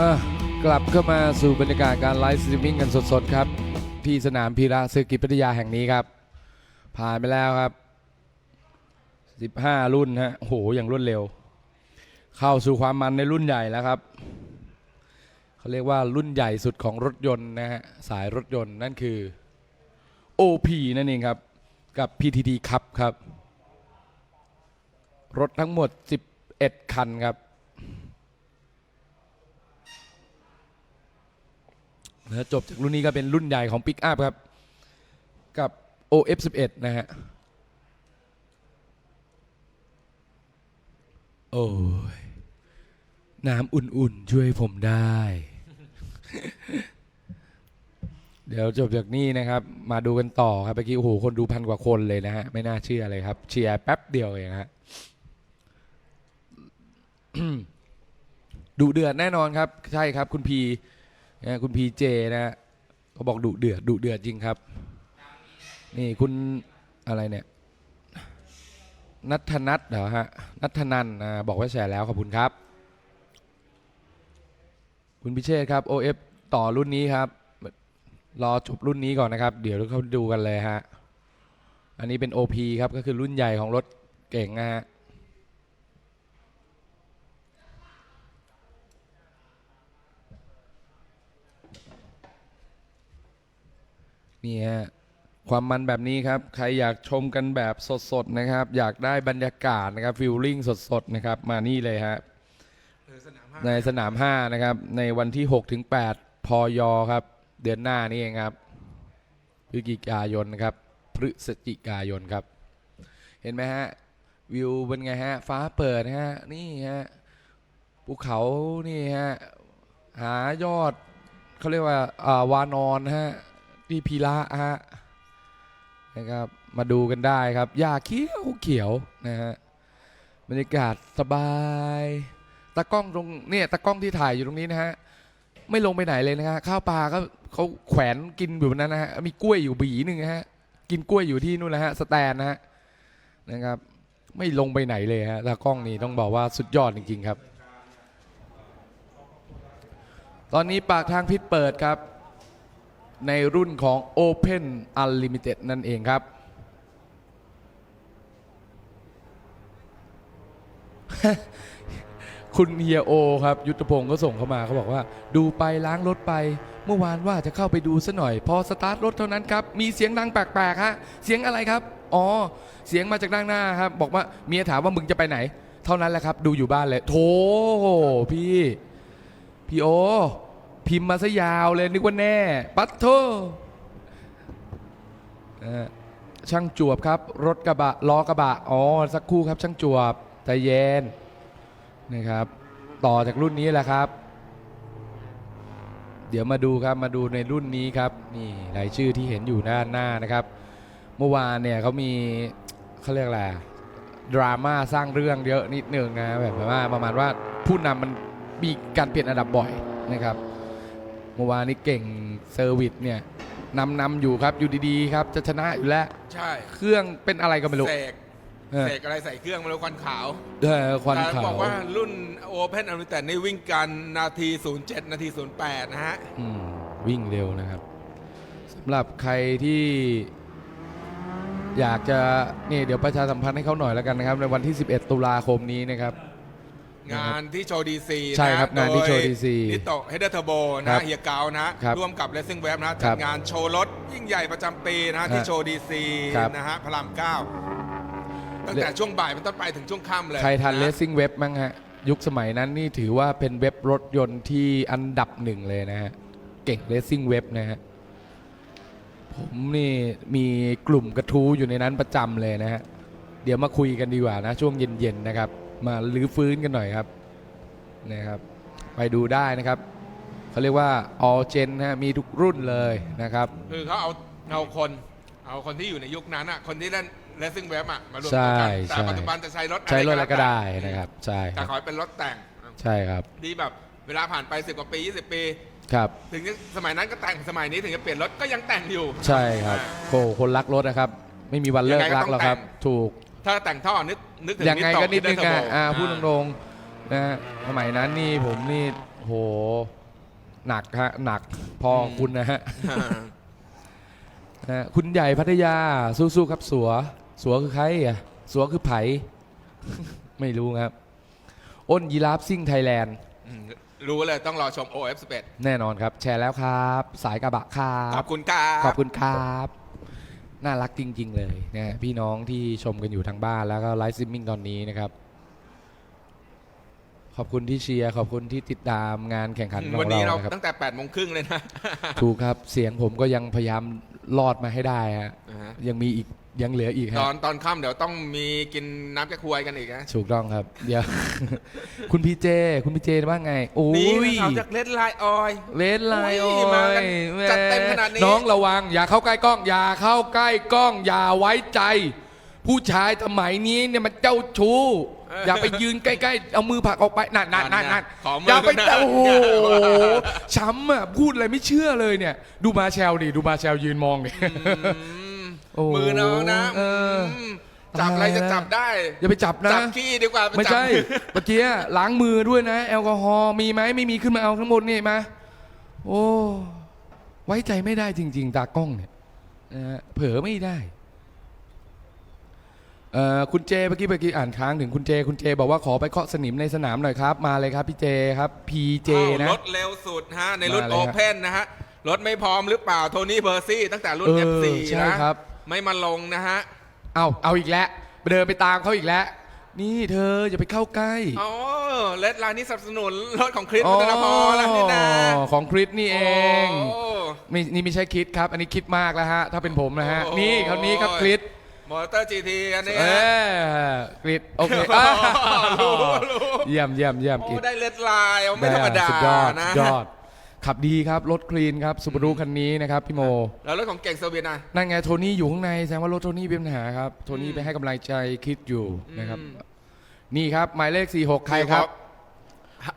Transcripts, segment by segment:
อะกลับเข้ามาสู่บรรยากาศการไลฟ์สตรีมมิ่งกันสดๆครับ ที่สนามพีระเซอร์กิตพัทยาแห่งนี้ครับ ผ่านไปแล้วครับ 15 รุ่นฮะโอ้โหอย่างรวดเร็ว เข้าสู่ความมันในรุ่นใหญ่แล้วครับเขาเรียกว่ารุ่นใหญ่สุดของรถยนต์นะฮะสายรถยนต์นั่นคือ OP นั่นเองครับ กับ PTT ครับครับ รถทั้งหมด 11 คันครับ แล้วจบจากรุ่นนี้ก็เป็นรุ่นใหญ่ของ Pick Up ครับ กับ OF11 นะฮะ โอ้ย น้ำอุ่นๆ ช่วยผมได้ เดี๋ยวจบจากนี้นะครับ มาดูกันต่อครับเมื่อกี้โอ้โหคนดูพันกว่าคนเลยนะฮะ ไม่น่าเชื่อเลยครับ เชียร์แป๊บเดียวเองฮะดุเดือดแน่นอนครับ ใช่ครับคุณพี นะคุณพีเจนะฮะเขาบอกดุเดือดดุเดือดจริงครับ นี่คุณอะไรเนี่ยนัทนัทเหรอฮะนัทนันอ่าบอกว่าแชร์แล้วขอบคุณครับ คุณพิเชษครับ OF ต่อรุ่นนี้ครับ รอจบรุ่นนี้ก่อนนะครับ เดี๋ยวเขาดูกันเลยฮะ อันนี้เป็น OP ครับ ก็คือรุ่นใหญ่ของรถเก่งนะฮะ นี่ฮะความมันแบบนี้ครับ ใครอยากชมกันแบบสดๆนะครับ อยากได้บรรยากาศนะครับฟิลลิ่งสดๆนะครับ มานี่เลยฮะในสนาม5นะครับ ในวันที่6ถึง8พยครับ เดือนหน้านี่เองครับพฤศจิกายนนะครับ พฤศจิกายนครับ เห็นไหมฮะ วิวเป็นไงฮะ ฟ้าเปิดฮะ นี่ฮะ ภูเขานี่ฮะ หายอดเขาเรียกว่า อ่าวานอนฮะ ที่พีระฮะนะครับมาดูกันได้ครับหญ้าเขียวเขียวนะฮะบรรยากาศสบายตากล้องตรงเนี่ยตากล้องที่ถ่ายอยู่ตรงนี้นะฮะไม่ลงไปไหนเลยนะฮะข้าวปลาก็เขาแขวนกินอยู่บนนั้นนะฮะมีกล้วยอยู่บีหนึ่งฮะกินกล้วยอยู่ที่นู่นนะฮะสแตนนะฮะนะครับไม่ลงไปไหนเลยฮะตากล้องนี่ต้องบอกว่าสุดยอดจริงๆครับ ตอนนี้ปากทางพิษเปิดครับ ในรุ่นของ Open Unlimited นั่นเองครับ คุณเฮียโอครับ ยุทธพงศ์ก็ส่งเข้ามาเขาบอกว่า ดูไปล้างรถไป เมื่อวานว่าจะเข้าไปดูซะหน่อย พอสตาร์ทรถเท่านั้นครับ มีเสียงดังแปลกๆฮะเสียงอะไรครับ อ๋อ เสียงมาจากด้านหน้าครับ บอกว่าเมียถามว่ามึงจะไปไหน เท่านั้นแหละครับ ดูอยู่บ้านเลยโถพี่พี่โอ พิมพ์มาซะยาวเลยนึกว่าแน่ ปัตโทช่างจวบครับ รถกระบะล้อกระบะ อ๋อ สักคู่ครับ ช่างจวบใจเย็นนะครับ ต่อจากรุ่นนี้แหละครับ เดี๋ยวมาดูครับมาดูในรุ่นนี้ครับ นี่รายชื่อที่เห็นอยู่ด้านหน้านะครับ เมื่อวานเนี่ยเขามีเขาเรียกอะไรอะดราม่าสร้างเรื่องเยอะนิดนึงนะแบบว่าประมาณว่าผู้นำมันมีการเปลี่ยนอันดับบ่อยนะครับ เมื่อวานนี้เก่งเซอร์วิสเนี่ยนำนำอยู่ครับอยู่ดีๆครับ จะชนะอยู่แล้ว ใช่เครื่องเป็นอะไรก็ไม่รู้เสกเออเสกอะไรใส่เครื่องมาแล้วควันขาวเออควันแต่ขาบอวกว่ารุ่น Open u n l i m i t e d นี่วิ่งกันนาที 07 นาที 08 นะฮะ อืมวิ่งเร็วนะครับสำหรับใครที่อยากจะนี่เดี๋ยวประชาสัมพันธ์ให้เขาหน่อยแล้วกันนะครับ ในวันที่ 11 ตุลาคมนี้นะครับ งานที่โชว์ดีซีใช่ครับงานที่โชว์ DC นิโตเฮเดอร์เทอร์โบครันะบเฮียเกานะ ครับร่วมกับ Racing Web นะครัจับดงานโชว์รถยิ่งใหญ่ประจำปีนะที่ฮะโชว์ดีซีครับนะฮะพระรามเก้าตั้งแต่ช่วงบ่ายเป็นต้นไปถึงช่วงค่ำเลยใครทันนะ Racing Web มั้งฮะ ยุคสมัยนั้นนี่ถือว่าเป็นเว็บรถยนต์ที่อันดับหนึ่งเลยนะฮะ เก่ง Racing Web นะฮะ ผมนี่มีกลุ่มกระทู้อยู่ในนั้นประจำเลยนะฮะ เดี๋ยวมาคุยกันดีกว่านะ ช่วงเย็น ๆ นะครับ มาลื้อฟื้นกันหน่อยครับนะครับไปดูได้นะครับเขาเรียกว่า all gen นะฮะมีทุกรุ่นเลยนะครับ คือเขาเอาเอาคนเอาคนที่อยู่ในยุคนั้นอะคนที่เล่น Racing Web อะมารวมใช่ตัวกันแต่ใช่ปัจจุบันจะใช้รถใช้รถอะไรก็แล้วได้นะครับใช่คแต่รับขอให้เป็นรถแต่งใช่ครับที่แบบเวลาผ่านไป 10 กว่าปี 20 ปี ครับ ถึงจะสมัยนั้นก็แต่งสมัยนี้ถึงจะเปลี่ยนรถก็ยังแต่งอยู่ ใช่ครับอ่าโอ้คนรักรถนะครับ ไม่มีวันเลิกรักหรอกครับ ยังไงก็ต้องแต่ง ถูก ถ้าแต่งท่อนึก นึกถึงยังไงก็นิดนึงเทอร์อะโบอ่าพูดตรงๆนะฮะสมัยนั้นนี่ผมนี่โหโหหนักฮะหนักพอคุณนะฮะนะฮะคุณใหญ่พัทยาสู้ๆครับสัว สัวคือใครอะสัวคือไผไม่รู้ครับ อ้นยีราฟซิ่งไทยแลนด์อืมรู้เลยต้องรอชม OF11 แน่นอนครับ แชร์แล้วครับ สายกระบะครัขบอบคุณครับ ขอบคุณครับ น่ารักจริง ๆ เลยนะฮะพี่น้องที่ชมกันอยู่ทางบ้านแล้วก็ไลฟ์ซิมมิ่งตอนนี้นะครับ ขอบคุณที่เชียร์ขอบคุณที่ติดตามงานแข่งขันของวันนี้เราเรานะครับตั้งแต่8โมงครึ่งเลยนะถูกครับเสียงผมก็ยังพยายามรอดมาให้ได้ฮะอ่าฮะยังมีอีก ยังเหลืออีกตฮะอนตอนค่ำเดี๋ยวต้องมีกินน้ำแก้ควยกันอีกนะถูกต้องครับ เดี๋ยว คุณพี่เจ คุณพี่เจว่าไง โอ้นี่ยข่าวจากเลดไลน์ออย เลนไลน์โอ้อุ้ยมากันยแหจัดเต็มขนาดนี้ น้องระวัง อย่าเข้าใกล้กล้อง อย่าเข้าใกล้กล้อง อย่าไว้ใจ ผู้ชายสมัยนี้เนี่ยมันเจ้าชู้ อย่าไปยืนใกล้ๆ เอามือผลักออกไปนั่นนั่นนั่นนั่นขอมือย่าไปนะโอ้โหช้ำอะ พูดอะไรไม่เชื่อเลยเนี่ย ดูมาแชลดิ ดูมาแชลยืนมองดิอืม โอ้มือน้องนะเออ มจับอะไรตายจะแล้วจับได้ อย่าไปจับนะ จับขี้ดีกว่าปไม่จับ ใช่ เมื่อกี้ล้างมือด้วยนะ แอลกอฮอล์มีไหมไม่มีขึ้นมาเอาทั้งหมดนี่มาโอ้ไว้ใจไม่ได้จริง ๆ ตากล้องเนี่ยนะฮะเผลอไม่ได้เอ่อคุณเจเมื่อกี้เมื่อกี้อ่านค้างถึงคุณเจ คุณเจ บอกว่าขอไปเคาะสนิมในสนามหน่อยครับ มาเลยครับพี่เจครับพีเจอ้าวนะรถเร็วสุดฮะ ในรุ่นมาเลโอยฮะ เพนนะฮะ รถไม่พร้อมหรือเปล่าโทนี่เบอร์ซี่ตั้งแต่รุ่น เออ F4 ใช่นะครับ ไม่มาลงนะฮะ เอาเอาอีกแล้วเดินไปตามเขาอีกแล้ว นี่เธออย่าไปเข้าใกล้อ๋อเลดไลน์นี่สนับสนุนรถของคริสพัฒนพรแล้วนี่นะอ๋อของคริสนี่เองโอ้ไม่นี่ไม่ใช่คิดครับ อันนี้คิดมากแล้วฮะ ถ้าเป็นผมนะฮะ โอ้โห นี่คราวนี้ครับคริสมอเตอร์จีทีอันนี้เอฮะอกริสโอเคโอ้อ่ารู้รู้เยี่ยมเยี่ยมเยี่ยมโอ้กริสได้เลดไลน์เอาไม่ธรรมดาสุดยอดนะ สุดยอด ขับดีครับรถคลีนครับสุบารุคันนี้นะครับพี่โม แล้วรถของเก่งเซอร์เบียนะนั่นไงโทนี่อยู่ข้างในแสดงว่ารถโทนี่เป็นปัญหาครับโทนี่อืมไปให้กำลังใจคิดอยู่นะครับอืมนี่ครับหมายเลข 46 ใครครับ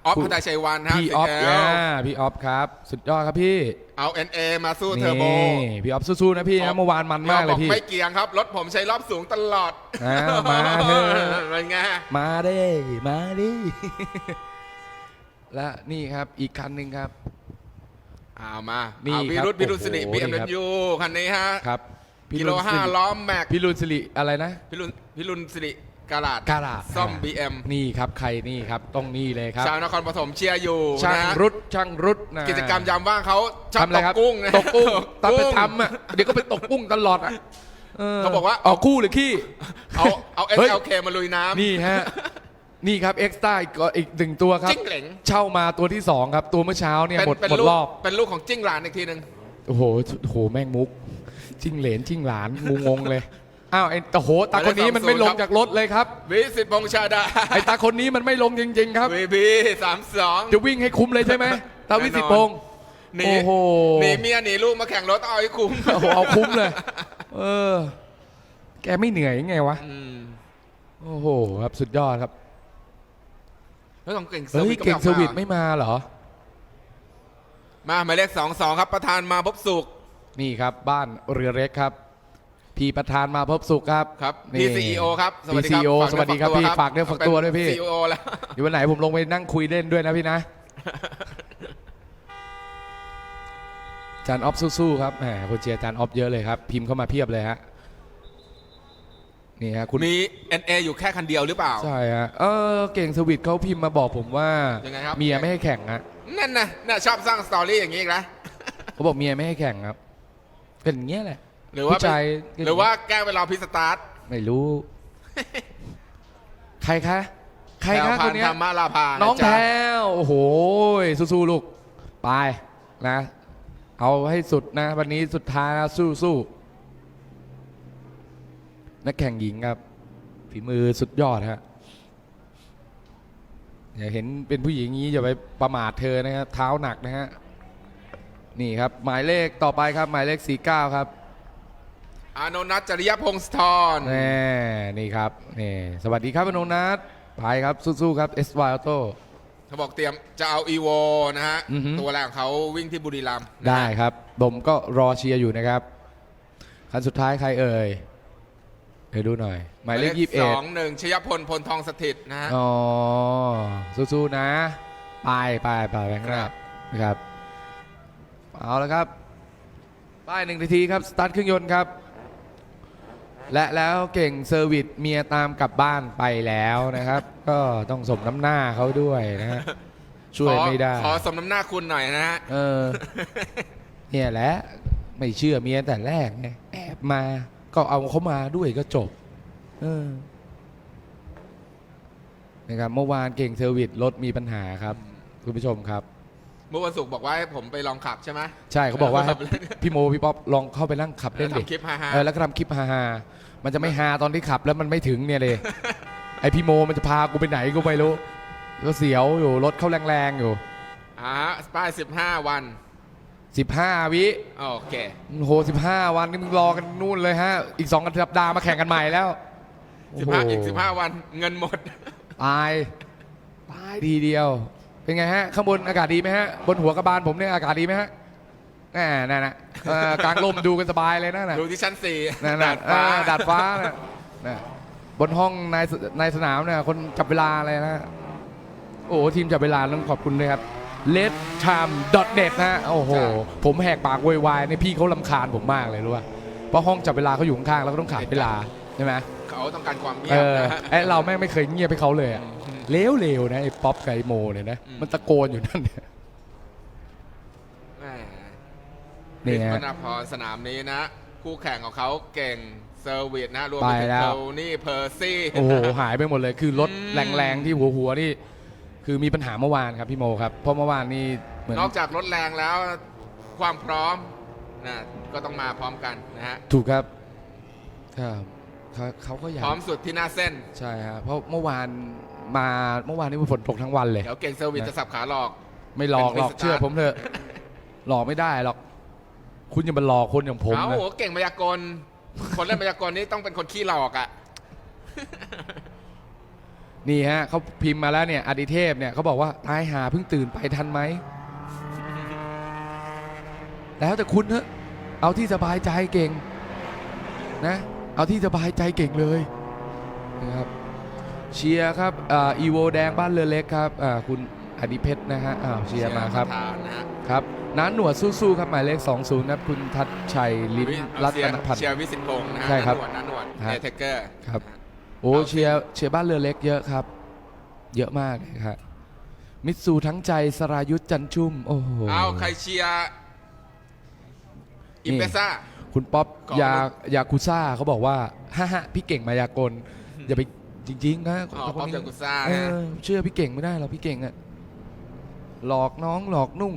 ออฟพัฒนาชัยวันฮะพี่ออฟสิงห์แอ่าพี่ออฟครับ สุดยอดครับพี่เอา NA มาสู้เทอร์โบนี่พี่ออฟสู้ๆนะพี่นะเมื่อวานมันมากเลยพี่บไม่เกียงครับรถผมใช้รอบสูงตลอดอ่ามาเถอะเป็นไงมาเด้มาดิและนี่ครับอีกคันหนึ่งครับ เอามานี่เอาวิครับรุธวิรุธสิริโอ้โหนี่ครับ BMW คันนี้ฮะครับพี่กิโลรุณห้าสิริล้อแม็กพี่รุนสิริอะไรนะพี่รุนพี่รุนสิริกาลาดกาลาดซ่อมอ่า BM นี่ครับใครนี่ครับต้องนี่เลยครับ ชาวนครปฐมเชียร์อยู่ช่างนะรุดช่างรุดนะกิจกรรมยามว่างเขาชอบทำอะไรตกครับกุ้งนะตกกุ้งตอนไปกุ้งทำอะเดี๋ยวก็ไปตกกุ้งตลอดอะเขาบอกว่า ออกคู่หรือขี้ เอาเอาเฮ้ย SLK มาลุยน้ำ นี่ฮะ นี่ครับเอ็กซ์ต้าอีกอีกหนึ่งตัวครับ จิ้งเหลง เช่ามาตัวที่สองครับ ตัวเมื่อเช้าเนี่ยเป็นหมดเป็นหมดลูกรอบ เป็นลูกของจิ้งหลานอีกทีหนึ่งโอ้โหโอ้โห แม่งมุก จิ้งเหลนจิ้งหลานงูงงเลย อ้าวไอ้ตาโห ตาคนนี้มันไม่ลงจากรถเลยครับ วิสิตพงษ์ชาดาไอ้ตาคนนี้มันไม่ลงจริง ๆ ครับ วีพีสามสอง จะวิ่งให้คุ้มเลยใช่ไหมตาวิสิตพงษ์หนีโอ้โหหนีเมียหนีลูกมาแข่งรถเอาให้คุ้มโอ้โหเอาคุ้มเลย เออ แกไม่เหนื่อยยังไงวะ อืม โอ้โห ครับสุดยอดครับ แล้วของเก่งเซอเฮ้ร์ยวิสเก่งก็เซอร์วิสมาไม่มาเหรอ มาหมายเลขสองสองครับประธานมาพบสุขนี่ครับบ้านเรือเล็กครับ พี่ประธานมาพบสุขครับครับนี่ พี่ซีโอครับสวัสดีครัพี่ CEO ฝากสวัสดีครับพี่ฝากเนื้อฝากตัวด้วยพี่ซีโอแล้ว เดี๋ยววันไหนผมลงไปนั่งคุยเล่นด้วยนะพี่นะจานออฟสู้ๆครับแหมคนเชียร์จานออฟเยอะเลยครับ พิมพ์เข้ามาเพียบเลยฮะ นี่ฮะคุณมี NA อยู่แค่คันเดียวหรือเปล่า ใช่ฮะเออเก่งสวิตเขาพิมพ์มาบอกผมว่ายังไงครับ เมียไม่ให้แข่งฮะนั่นนะน่าชอบสร้างสตอรี่อย่างนี้อีกนะเขาบอกเมียไม่ให้แข่งครับ เป็นอย่างเงี้ยแหละหรือว่าผู้ชายหรือว่าแก้เวลาพิสตาร์ทไม่รู้ ใครคะใครแถคะวคพันนเนี้ยธรรมลาภาน้องจ๊ะแพรวโอ้โหสู้ๆลูกไปนะ เอาให้สุดนะ วันนี้สุดท้ายนะสู้สู้ นักแข่งหญิงครับ ฝีมือสุดยอดฮะอย่าเห็นเป็นผู้หญิงอย่างนี้อย่าไปประมาทเธอนะครับเท้าหนักนะฮะนี่ครับ หมายเลขต่อไปครับ หมายเลข 49 ครับ อานนท์นัทจริยพงศธรแน่นี่ครับนี่สวัสดีครับอนงนัทไปครับสู้ๆครับ S Y Auto เขาบอกเตรียมจะเอาอีโวนะฮะ อือฮึตัวแรกของเขาวิ่งที่บุรีรัมย์นะฮะได้ครับผมก็รอเชียร์อยู่นะครับคันสุดท้ายใครเอ่ย เดี๋ยวดูหน่อย หมายเลขยี่สิบเอ็สดองหนึ่งชยพลพลทองสถิตนะฮะ อ๋อ สู้ๆนะ ไปไปไปไปข้างหน้านะครับ เอาละครับ ป้ายหนึ่งนาทีครับ สตาร์ทเครื่องยนต์ครับ และแล้วเก่งเซอร์วิสเมียตามกลับบ้านไปแล้วนะครับ ก็ต้องสมน้ำหน้าเขาด้วยนะฮะ ช่วยไม่ได้ขอขอสมน้ำหน้าคุณหน่อยนะฮะ เออ เนี่ยแหละ ไม่เชื่อเมียแต่แรกไงแอบมา ก็เอาเขามาด้วยก็จบเออนะครับเมื่อวานเก่งเซอร์วิสรถมีปัญหาครับ คุณผู้ชมครับ เมื่อวันศุกร์บอกว่าให้ผมไปลองขับใช่ไหมใช่เขาบอกว่าครับพี่โมพี่ป๊อปลองเข้าไปนั่งขับเล่นดิทำคลิปฮาเออแล้วก็ทำคลิปฮาๆมันจะไม่ฮาตอนที่ขับแล้วมันไม่ถึงเนี่ยเลยไอพี่โมมันจะพากูไปไหนกูไม่รู้ก็เสียวอยู่รถเข้าแรงๆอยู่ๆอ่าป้าย15วัน 15 วิโอเคโอ้โห15 วันนี่มึงรอกันนู่นเลยฮะ อีก2สัปดาห์มาแข่งกันใหม่แล้วโโห15อีก15วันเงินหมด ตายตายทีเดียว เป็นไงฮะ ข้างบนอากาศดีไหมฮะ บนหัวกระบาลผมเนี่ยอากาศดีไหมฮะแน่นั่นนะเออกลางลมดูกันสบายเลยนั่นน่ะดูที่ชั้น4นั่นดาน่ะดฟ้าเออดาดฟ้าน่ะน่ะบนห้องในสในสนามเนี่ยคนจับเวลาอะไรนะ โอ้โหทีมจับเวลาต้องขอบคุณเลยครับ l e t time net นะฮะโอ้โห ผมแหกปากโวยวายในยพี่เขาลำคาญผมมากเลยรู้ป่ะเพราะห้องจับเวลาเขาอยู่ข้างๆแล้วก็ต้องขาดเวลาใช่ไหมเขาต้องการความเงีเอยบอนะฮะไอเราแม่งไม่เคยเงียบให้เขาเลยอะเลวๆนะไอ้ป๊อปกับไอโมเนี่ยนะอืมมันตะโกนอยู่นั่นเนี่ยแหมนี่คริสฮะพนาพรสนามนี้นะ คู่แข่งของเขาเก่งเซอร์วิสนะรวมไปไปถึงแล้วโทนี่เพอร์ซี่โอ้โหหายไปหมดเลยคือรถอืมแรงๆที่หัวหัวๆนี่ คือมีปัญหาเมื่อวานครับพี่โมครับเพราะเมื่อวานนี่เหมือนนอกจากรถแรงแล้วความพร้อมนะก็ต้องมาพร้อมกันนะฮะถูกครับครับเขาเขาก็อยากพร้อมสุดที่หน้าเส้นใช่ฮะเพราะเมื่อวานมาเมื่อวานนี่ฝนตกทั้งวันเลยเดี๋ยวเก่งเซอร์วิสนะจะสับขาหลอก ไม่หลอกเป็นหรอกเป็นสตาร์ทเชื่อผมเถอะหลอกไม่ได้หรอก คุณอย่ามาหลอกคนอย่างผมเอานะโหเก่งมายากลคนเล่นมายากลนี่ต้องเป็นคนขี้หลอกอะ นี่ฮะเขาพิมพ์มาแล้วเนี่ยอดิเทพเนี่ยเขาบอกว่าตายหาเพิ่งตื่นไปทันไหม แล้วแต่คุณเถอะเอาที่สบายใจเก่งนะ เอาที่สบายใจเก่งเลยนะครับเชียร์ครับอีโวแดงบ้านเรือเล็กครับอ่าคุณอดิเพชรนะฮะอ้าวเชียร์มาครับเชียร์ปะธนนะฮะครับน้าหนวดสู้ๆครับหมายเลข 20ครับคุณทัศชัยลิ้มวิรัตเชียร์นพันธ์เชียร์วิสิตพงศ์นะฮะใช่ครับน้าหนวดน้าหนวดฮะเอเทเกอร์ครับ โอ้เชียร์เชียร์บ้านเรือเล็กเยอะครับ เยอะมากเลยครับมิตซูทั้งใจสรายุทธจันชุ่ม โอ้โหเอาใครเชียร์อิมนี่เปซ่า คุณป๊อปก่อน ยายาคุซ่าเขาบอกว่าฮ่าฮ่าพี่เก่งมายากล อย่าไปจริงๆนะอ๋อคนป๊อปนี้ยากุซ่าเอนะอเชื่อพี่เก่งไม่ได้หรอกพี่เก่งอะหลอกน้องหลอกนุ่ง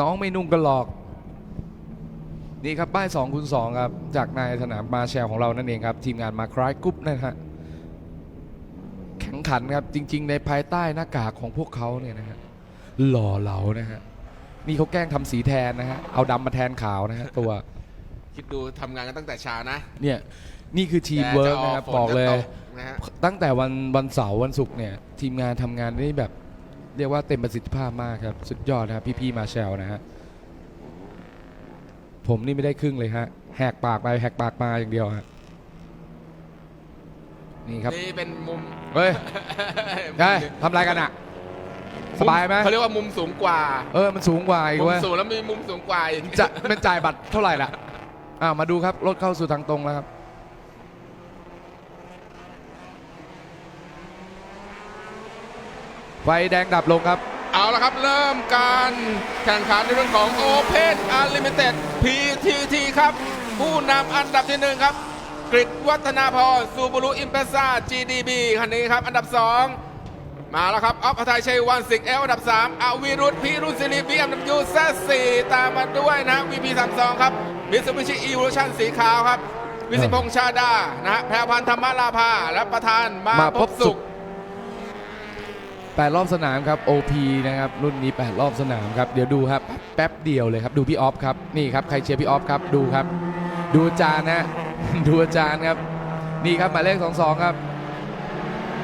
น้องไม่นุ่งก็หลอก นี่ครับป้าย2คูณ2ครับ จากนายสนามมาแชลของเรานั่นเองครับ ทีมงานมาคลายกรุ๊ปนะฮะแข่งขันครับ จริง ๆ ในภายใต้หน้ากากของพวกเขาเนี่ยนะฮะหล่อเหลานะฮะนี่เขาแกล้งทำสีแทนนะฮะเอาดำมาแทนขาวนะฮะตัว คิดดูทำงานกันตั้งแต่เช้านะเนี่ยนี่คือทีมเวิร์กนะครับแดดจบอกเลยฝนจะตนะฮะตั้งแต่วันวันเสาร์วันศุกร์เนี่ยทีมงานทำงานได้แบบ เรียกว่าเต็มประสิทธิภาพมากครับ สุดยอดนะครับพี่ๆมาแชลนะฮะ ผมนี่ไม่ได้ครึ่งเลยฮะแหกปากไปแหกปากมาอย่างเดียวฮะนี่ครับนี่เป็นมุมเฮ้ยไงทำอะไรกันอะสบายไหมเขาเรียกว่ามุมสูงกว่า เออมันสูงกว่าอีกมุมเว้ยสูงแล้วมีมุมสูงกว่าอีกจะเป็นจ่ายบัตรเท่าไหร่ล่ะอ้าวมาดูครับรถเข้าสู่ทางตรงแล้วครับไฟแดงดับลงครับ เอาละครับ เริ่มการแข่งขันในเรื่องของ Open Unlimited PTT ครับ ผู้นำอันดับที่หนึ่งครับ กริดวัฒนาพรซูบูรุอิมเพซ่า GDB คันนี้ครับ อันดับ2มาแล้วครับออฟพัทยชัยวันสิกเอลอันดับ3อวิรุธพีรุนศิริ BMW Z4 ตามมาด้วยนะ VP 32ครับมิตซูบิชิอีว u ชั่นสีขาวครับ วิสิพงษ์ชาดา นะฮะแพรพันธ์ธรรมลาภา และประธานมามาพบสุข 8 รอบสนามครับ OP นะครับรุ่นนี้ 8 รอบสนามครับเดี๋ยวดูครับแป๊บเดียวเลยครับดูพี่ออฟครับนี่ครับใครเชียร์พี่ออฟครับดูครับ ดูอาจารย์นะดูอาจารย์ครับนี่ครับหมายเลข 22 ครับ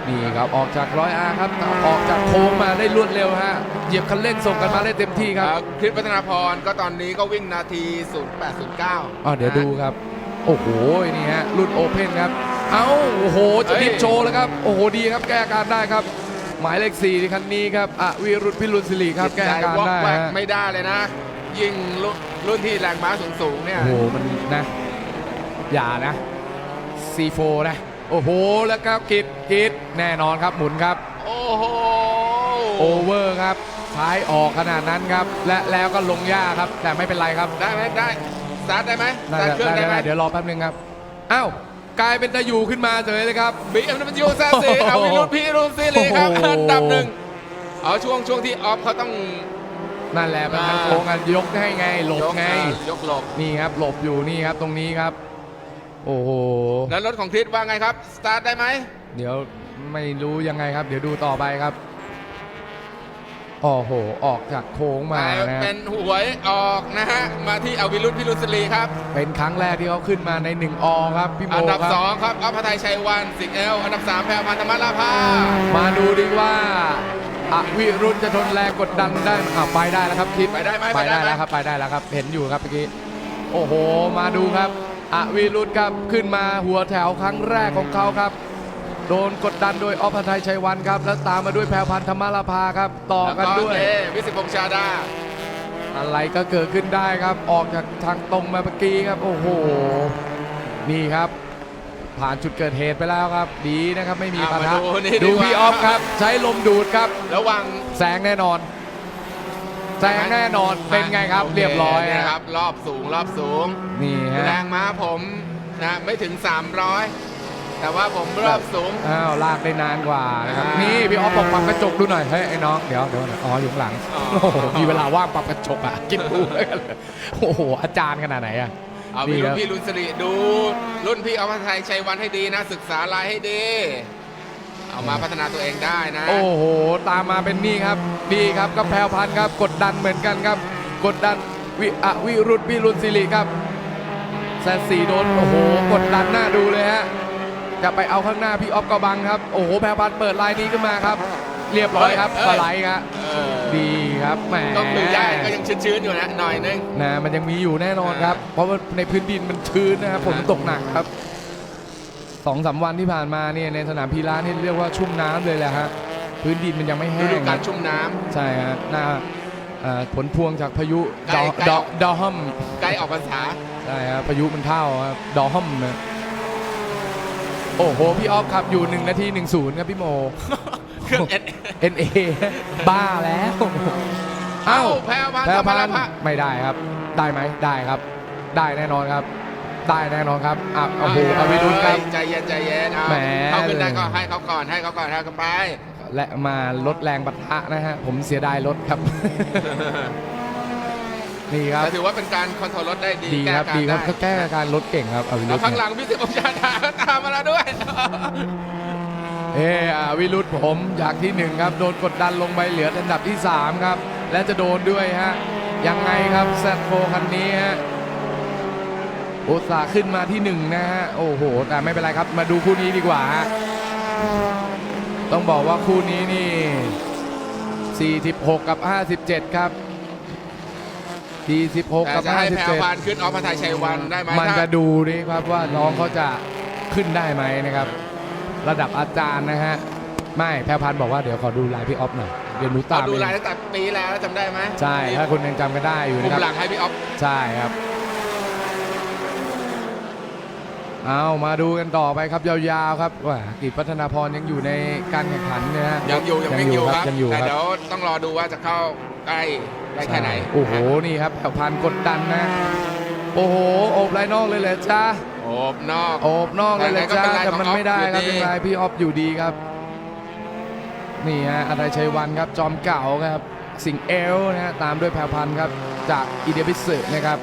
นี่ครับออกจากร้อยอาครับออกจากโค้งมาได้รวดเร็วฮะเหยียบคันเร่งส่งกันมาได้เต็มที่ครับคริสพัฒนาพรก็ตอนนี้ก็วิ่งนาที 0809อ๋อเดี๋ยวดูครับ โอ้โหนี่ฮะรุ่นโอเพ่นครับ เอ้าโอ้โหจะดิฟโชว์แล้วครับ โอ้โหดีครับแก้อาการได้ครับ หมายเลขสี่คันนี้ครับอวิรุธพิรุณศิริครับแก้อาการวอกได้แวกฮะไม่ได้เลยนะ ยิ่งรุ่นรุ่นที่แรงม้าสูงๆเนี่ยโอ้โหมันนะอย่านะ C4 นะ โอ้โหแล้วก็กิดกิดแน่นอนครับหมุนครับ โอ้โหโอเวอร์ครับท้ายออกขนาดนั้นครับ และแล้วก็ลงหญ้าครับ แต่ไม่เป็นไรครับได้ไหมได้สตาร์ทได้ไหมสน่าตาร์ทจะเครื่องได้ได้ไหมได้เดี๋ยวรอแป๊บนึงครับอ้าว กลายเป็นตะยูขึ้นมาเฉยเลยครับบีเอ็มดับเบิลยูแซซีเอาวิรุธพี่รุนซีรีครับโอ้โหอันดับหนึ่งเอาช่วงช่วงที่ออฟเขาต้องนั่นแหละเป็นทางอ่าโค้งกันยกให้ไงหลบยกไงยกหลบนี่ครับหลบอยู่นี่ครับตรงนี้ครับ โอ้โหแล้วรถของคริสว่าไงครับสตาร์ทได้ไหมเดี๋ยวไม่รู้ยังไงครับ เดี๋ยวดูต่อไปครับ โอ้โห ออกจากโค้งมานะเป็นหวยออกนะฮะ มาที่เอาวิรุธพี่รุนซีรีครับ เป็นครั้งแรกที่เขาขึ้นมาใน1อครับพี่โมอันดับครับสองครับอัพพไทยชัยวันสิงห์เอล อันดับสามแพรพันธมาลาภามาดูดิว่าอวิรุธจะทนแรงกดดันได้อ่าไปได้แล้วครับคิดไปได้ไหมไปได้หมแล้วครับไปได้แล้วครับ เห็นอยู่ครับเมื่อกี้โอ้โห มาดูครับอวิรุธครับขึ้นมาหัวแถวครั้งแรกของเขาครับ โดนกดดันโดยอภทัยชัยวันครับ แล้วตามมาด้วยแพรพันธมาลาภาครับ ต่อแล้วกันก็ด้วยเอวิสิตพงษ์ชาดา อะไรก็เกิดขึ้นได้ครับ ออกจากทางตรงมาเมื่อกี้ครับ โอ้โห นี่ครับ ผ่านจุดเกิดเหตุไปแล้วครับ ดีนะครับไม่มีอะปะมาทะดูนี่ดูดีกว่า พี่ออฟครับ ใช้ลมดูดครับ ระหว่างแสงแน่นอน แสงแน่นอนเป็นไงครับ โเรียบร้อยเนี่ยนะนะครับรอบสูงรอบสูง นี่แรฮะงม้าผมนะไม่ถึง 300 แต่ว่าผมรอบสูง อ้าวลากได้นานกว่านะครับ อ่านี่นี่พี่ออฟบอกปรับกระจกดูหน่อย เฮ้ยไอ้น้อง เดี๋ยวเดี๋ยวอ๋ออยู่ข้างหลัง อ๋อ โอ้โห มีเวลาว่างปรับกระจกอะคิดดูแล้วกันโอ้โห อาจารย์ขนาดไหนอะ เอานี่พี่ครุ่รันบ พี่รุ่นสิริดู รุ่นพี่เอาพัฒนาชัยวันให้ดีนะ ศึกษาลายให้ดี เอามาพัฒนาตัวเองได้นะ โอ้โห ตามมาเป็นนี่ครับ ดีครับก็แพรวพันธุ์ครับ กดดันเหมือนกันครับ กดดันวิอะวิรุธวิรุณศิริครับแซนสีโดน โอ้โห กดดันหน้าดูเลยฮะ จะไปเอาข้างหน้าพี่ออฟกบังครับ โอ้โหแพรวพันธุ์เปิดลายนี้ขึ้นมาครับ เรียบร้อยครับเอ้ยสไลด์ครับเออดีครับแหมก็คือยางก็ยังชื้นๆอยู่นะหน่อยนึงนะมันยังมีอยู่แน่นอนครับ เพราะว่าในพื้นดินมันชื้นนะครับฝนตกหนักครับสองสามวันที่ผ่านมาเนี่ยในสนามพีระนี่เรียกว่าชุ่มน้ำเลยแหละฮะพื้นดินมันยังไม่ฤแห้ดูงกาครรับชุ่มน้ำใช่ฮะหน้าเอ่อผลพวงจากพายุใกล้ดอใกล้ดอออกดอฮัมใกล้ออกพรรษาใช่ครับพายุมันเข้าครับดอฮัมนะ โอ้โห พี่ออฟขับอยู่ 1 นาที 10 ครับพี่โม เครื่องเอ็น NA บ้าแล้วเอ้าแพรพันแพรธพัมานลาภาไม่ได้ครับ ได้ไหมได้ครับ ได้แน่นอนครับ ได้แน่นอนครับอะโอ้โหอวิรุณครับ ใจเย็นใจเย็นเอาแหม เขาขึ้นได้ก็ให้เขาก่อนให้เขาก่อนให้เขาไป และมาลดแรงปะทะนะฮะ ผมเสียดายรถครับ นี่ครับ แต่ถือว่าเป็นการคอนโทรลรถได้ดีดีแก้ครับการดีครับได้ก็แก้อาการรถเก่งครับอวิรุแล้วธข้างหเนี่ยลังพี่สิบองชาดาก็ตามมาแล้วด้วย เอออวิรุธผมอยากที่หนึ่งครับโดนกดดันลงไปเหลืออันดับที่3ครับ และจะโดนด้วยฮะยังไงครับแซดโฟคันนี้ฮะอุตส่าห์ขึ้นมาที่หนึ่งนะฮะโอ้โหแต่ไม่เป็นไรครับ มาดูคู่นี้ดีกว่าฮะต้องบอกว่าคู่นี้นี่ 46 กับ 57 ครับ 46 แต่กับ จะให้แพร57วานขึ้นออฟพระทัยชัยวันได้ไหมมันถ้าจะดูดิครับว่าน้องเขาจะขึ้นได้ไหมนะครับ ระดับอาจารย์นะฮะ ไม่แพรพันธ์บอกว่าเดี๋ยวขอดูลายพี่ออฟหน่อย เดี๋ยวหนูเราตามดูเองรายตั้งแต่ปีแล้วจำได้ไหมใช่ ถ้าคุณยังจำกันได้อยู่มุนะมครับ หลังให้พี่ออฟใช่ครับ เอามาดูกันต่อไปครับยาวๆครับว่ากิจพัฒนาพรยังอยู่ในการแข่งขันนะฮะยังอยู่ยังวิ่งอยู่ครับยังอยู่แต่ครับเดี๋ยวต้องรอดูว่าจะเข้าใกล้ ได้แค่ไหน โอ้โห นี่ครับแผ่วพันกดดันนะ โอ้โหโอบไรนอกเลยเหรอจ้าโอบนอก โอบนอกเลยเลยจ้าแต่ไหนก็เป็นลายแต่มันของไม่ได้ออฟครับอยู่ดีเป็นลายพี่ออฟอยู่ดีครับ นี่ฮะอาไทยชัยวันครับจอมเก่าครับ สิงห์เอลนะฮะตามด้วยแพรพันธ์ครับจากอีเดียบิสึนะครับ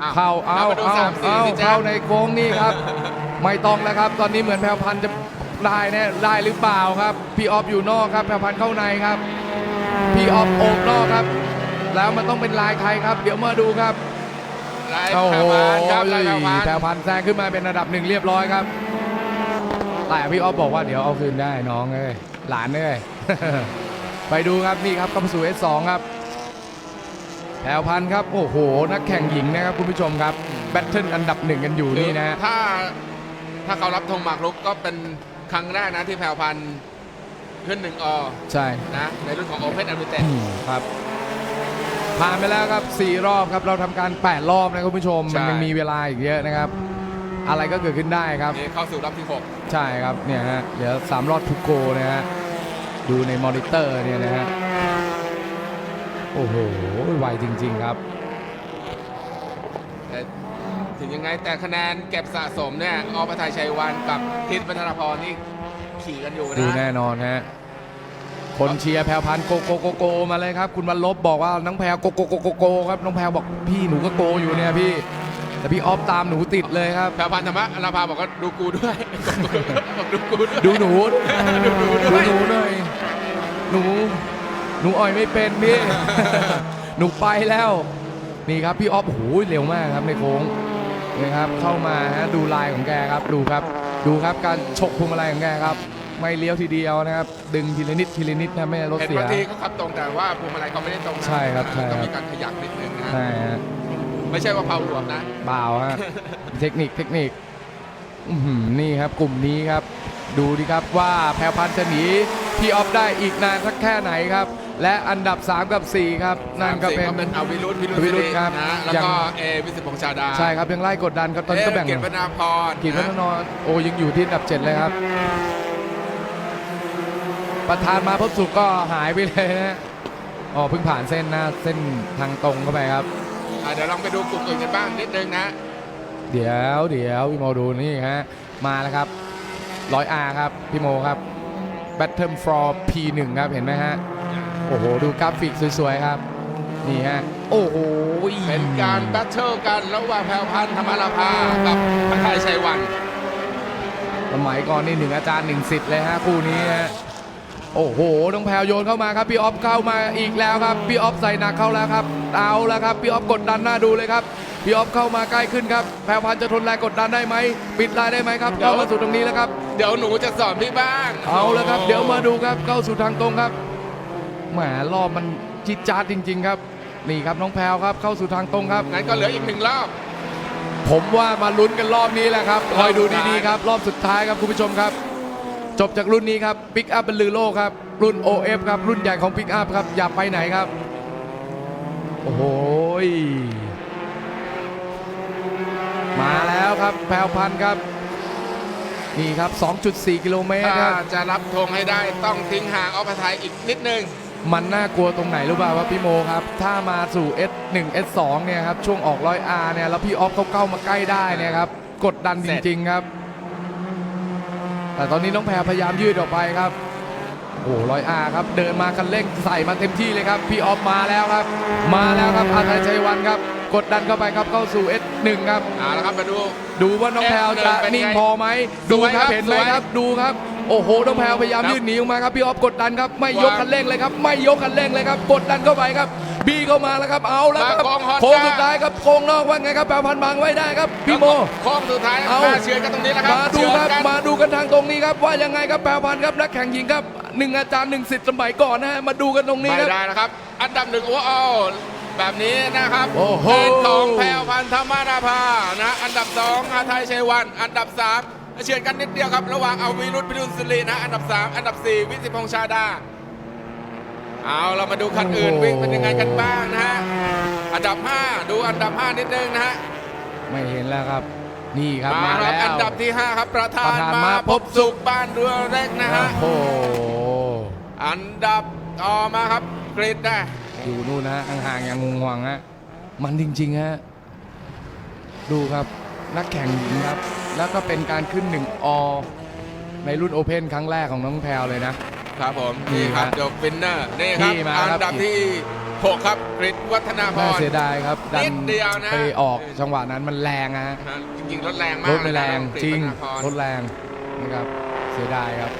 อ้วเข้าเอารมดูเอาสมสี่เอาสิจ๊ะเข้าในโค้งนี่ครับ ไม่ต้องแล้วครับ ตอนนี้เหมือนแพรพันธ์จะได้แน่ได้หรือเปล่าครับ พี่ออฟอยู่นอกครับแพรพันธ์เข้าในครับ พี่ออฟโอบนอกครับ แล้วมันต้องเป็นลายใครครับ เดี๋ยวมาดูครับลายโอ้แพโหรวานครับลายแพรวานแพรพันธ์แซงขึ้นมาเป็นระดับหนึ่งเรียบร้อยครับ แต่พี่ออฟบอกว่าเดี๋ยวเอาคืนได้น้องเอ้ยหลานเอ้ยไปดูครับนี่ครับเข้ามาสู่ S2 ครับแพรพันธ์ครับโอ้โห นักแข่งหญิงนะครับคุณผู้ชมครับแบทเทิลอันดับหนึ่งกันอยู่นี่นะฮะถ้าถ้าเขารับธงหมากรุกก็เป็นครั้งแรกนะที่แพรวพันธ์ขึ้นหนึ่งอใช่นะในรุ่นของ Open Unlimited อืมครับ ผ่านไปแล้วครับ 4 รอบครับ เราทำการ 8 รอบนะคุณผู้ชม ใช่ มันยังมีเวลาอีกเยอะนะครับ อะไรก็เกิดขึ้นได้ครับ นี่เข้าสู่รอบที่ใช่ครับ เนี่ยฮะ เดี๋ยวสามรอบทุกโกนะฮะ ดูในมอนิเตอร์เนี่ยนะฮะ โอ้โห ไวจริง ๆ ครับ6แต่ถึงยังไงแต่คะแนนเก็บสะสมเนี่ยอปไทยชัยวันกับทิศวัฒนพรนี่ขี่กันอยู่ดูนะแน่นอนฮะ คนเชียร์แพรวพันธุ์โกโกโกโกมาเลยครับ คุณวันลบบอกว่าน้องแพรวโกโกโกโกโกครับน้องแพรวบอกพี่หนูก็โกอยู่เนี่ยพี่ แต่พี่ออฟตามหนูติดเลยครับแพรพันธรรมะอนาภาบอกว่าดูกูด้วยบอกดูกูด้วยดูหนูดูหนูด้วยดูหนูหน่อยหนู หนูอ่อยไม่เป็นพี่หนูไปแล้ว นี่ครับพี่ออฟโอ้โหเร็วมากครับในโค้งนี่ครับเข้ามาฮะดูลายของแกครับดูครับ ดูครับการฉกพวงมาลัยของแกครับ ไม่เลี้ยวทีเดียวนะครับ ดึงทีละนิดทีละนิดนะไม่ให้รถเห็นเสีย บางทีเขาขับตรงแต่ว่าพวงมาลัยเขาไม่ได้ตรงนะใช่ครับใช่ครับ ต้องมีการขยับนิดนึงนะใช่ฮะไม่ใช่ว่าเผาหลวมนะ เปล่าฮะ เทคนิคเทคนิคอื้อหือนี่ครับกลุ่มนี้ครับ ดูดิครับว่าแพรวพันธ์จะหนีพี่ออฟได้อีกนานสักแค่ไหนครับ และอันดับ 3 กับ 4 ครับ นั่นก็เป็นสามสี่เอาวิรุธวิรุธวิรุธครับนะแล้วยัง ก็เอวิสิตพงษ์ชาดาใช่ครับยังไล่กดดันครับตอนนี้ก็แบ่งเกียรติวนาพรกีดวัฒนรโอ้ยังอยู่ที่อันดับ 7 เลยครับ ประธานมาพบสุขก็หายไปเลยนะอ๋อเพิ่งผ่านเส้นหน้าเส้นทางตรงเข้าไปครับ อะเดี๋ยวลองไปดูกลุ่มอื่นกันบ้างนิดนึงนะ เดี๋ยวเดี๋ยวพี่โมดูนี่ฮะมาแล้วครับร้อยอาครับพี่โมครับ Battle for P1 ครับเห็นไหมฮะโอ้โหดูกราฟิกสวยๆครับนี่ฮะโอ้โหเป็นการแบทเทิลกันระหว่างแพรวพันธ์ธรรมราภากับพัทยชัยวัน สมัยก่อนนี่หนึ่งอาจารย์หนึ่งสิทธิ์เลยฮะคู่นี้ฮะ โอ้โห น้องแพรวโยนเข้ามาครับ พี่ออฟเข้ามาอีกแล้วครับ พี่ออฟใส่หนักเข้าแล้วครับ เอาแล้วครับ พี่ออฟกดดันหน้าดูเลยครับ พี่ออฟเข้ามาใกล้ขึ้นครับ แพรวพันธ์จะทนแรงกดดันได้ไหม ปิดลายได้ไหมครับเดี๋ยวเข้ามาสู่ตรงนี้แล้วครับ เดี๋ยวหนูจะสอนพี่บ้าง เอาแล้วครับ เดี๋ยวมาดูครับ เข้าสู่ทางตรงครับ แหมรอบมันจิดจาดจริง ๆ ครับ นี่ครับน้องแพรวครับ เข้าสู่ทางตรงครับ งั้นก็เหลืออีกหนึ่งรอบ ผมว่ามาลุ้นกันรอบนี้แหละครับ คอยดูรอบสุดท้ายดีๆครับ รอบสุดท้ายครับคุณผู้ชมครับ จบจากรุ่นนี้ครับปิกอัพเป็นลือโลกครับรุ่น OF ครับรุ่นใหญ่ของปิกอัพครับอย่าไปไหนครับ โอ้โหยมาแล้วครับแพรวพันธ์ครับ นี่ครับ 2.4 กิโลเมตรถ้าครับจะรับธงให้ได้ต้องทิ้งห่างออปไทยอีกนิดนึง มันน่ากลัวตรงไหนรู้ป่าวว่าพี่โมครับ ถ้ามาสู่ S1 S2 เนี่ยครับช่วงออกร้อย R เนี่ยแล้วพี่ออฟเขาเข้ามาใกล้ได้เนี่ยครับกดดันจริงๆครับ แต่ตอนนี้น้องแพรพยายามยืดออกไปครับโอ้ร้อยอาครับ เดินมาคันเร่งใส่มาเต็มที่เลยครับ พี่ออฟมาแล้วครับ มาแล้วครับอาทัยชัยวันครับ กดดันเข้าไปครับเข้าสู่ S1 ครับเอาละครับมาดู ดูว่าน้องแพรวจะเป็นไงนิ่งพอไหมดูครับสวยครับเห็นไหมสวยครับดูครับโอ้โห น้องแพรวพยายามครับยืดหนีออกมาครับ พี่ออฟกดดันครับ ไม่ยกวางคันเร่งเลยครับ ไม่ยกคันเร่งเลยครับ กดดันเข้าไปครับ บีเข้ามาแล้วครับเอาแล้วครับมาโค้งฮอตโค้งจ้าสุดท้ายครับโค้งนอกว่าไงครับแปรพันธ์บังไว้ได้ครับพี่โม โค้งสุดท้ายเอา มาเชือนกันตรงนี้แล้วครับมาดูครับเฉือนกันมาดูกันทางตรงนี้ครับว่ายังไงครับแปรพันธ์ครับนักแข่งหญิงครับหนึ่งอาจารย์หนึ่งสิทธิ์สมัยก่อนนะฮะมาดูกันตรงนี้ไม่ครับ ได้นะครับ อันดับหนึ่งโอ้เอาแบบนี้นะครับโอ้โห เป็นของแพรวพันธ์ธรรมราภานะอันดับสองอาไทยชัยวัน อันดับสามเฉียดกันนิดเดียวครับ ระหว่างเอาวิรุธพิรุณสิรินะอันดับสามอันดับสี่วิสิตพงษ์ชาดา เอาเรามาดูคันอื่นวิ่งเป็นยังไงกันบ้างนะฮะ อันดับ 5 ดูอันดับ 5 นิดนึงนะฮะ ไม่เห็นแล้วครับ นี่ครับมามาคแล้รับวอันดับที่ 5 ครับประธาประนธานมามาพบสุขบ้านเรือเล็กนะฮะ โอ้โหอันดับต่อมาครับกรีดนะ อยู่นู่นนะฮะห่างๆอย่างงงงฮะมันจริงๆฮะดูครับนักแข่งหญิงครับ แล้วก็เป็นการขึ้นหนึ่งอในรุ่นโอเพนครั้งแรกของน้องแพรวเลยนะ ครับผมนี่นี่ครับฮะจบวินเนอร์นี่ครับนี่มาอัครับนดับที่6ครับกริดวัฒนาพน่าร เสียดายครับดันิดเดียวนะ ไปออกจังหวะนั้นมันแรงนะฮะนะจริงๆรถแรงมารกถไม่แรงเลยนะจริงกฤษวัฒนาพรถแรงนะครับเสียดายครับ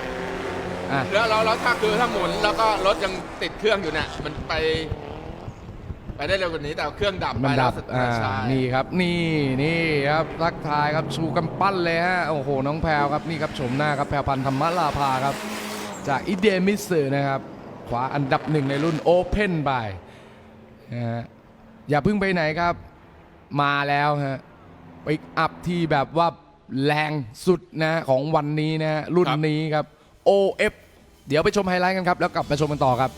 อะ แล้วเราเราถ้าคือถ้าหมุนแล้วก็รถยังติดเครื่องอยู่เนี่ยมันไป ไปได้เร็วกว่านี้แต่เครื่องดับไปมันดับ แล้วอ่า ใช่นี่ครับ นี่ นี่ครับทักทายครับ ชูกำปั้นเลยฮะ โอ้โห น้องแพรวครับ นี่ครับ ชมหน้าครับ แพรวพันธ์ธรรมลาภาครับ จากอิเดมิสเซอร์นะครับขวาอันดับหนึ่งในรุ่นโอเพนบายนะฮะอย่าเพิ่งไปไหนครับ มาแล้วฮะปิกอัพที่แบบว่าแรงสุดนะของวันนี้นะฮะรุ่นนี้ครับ OF เดี๋ยวไปชมไฮไลท์กันครับ แล้วกลับมาชมกันต่อครับ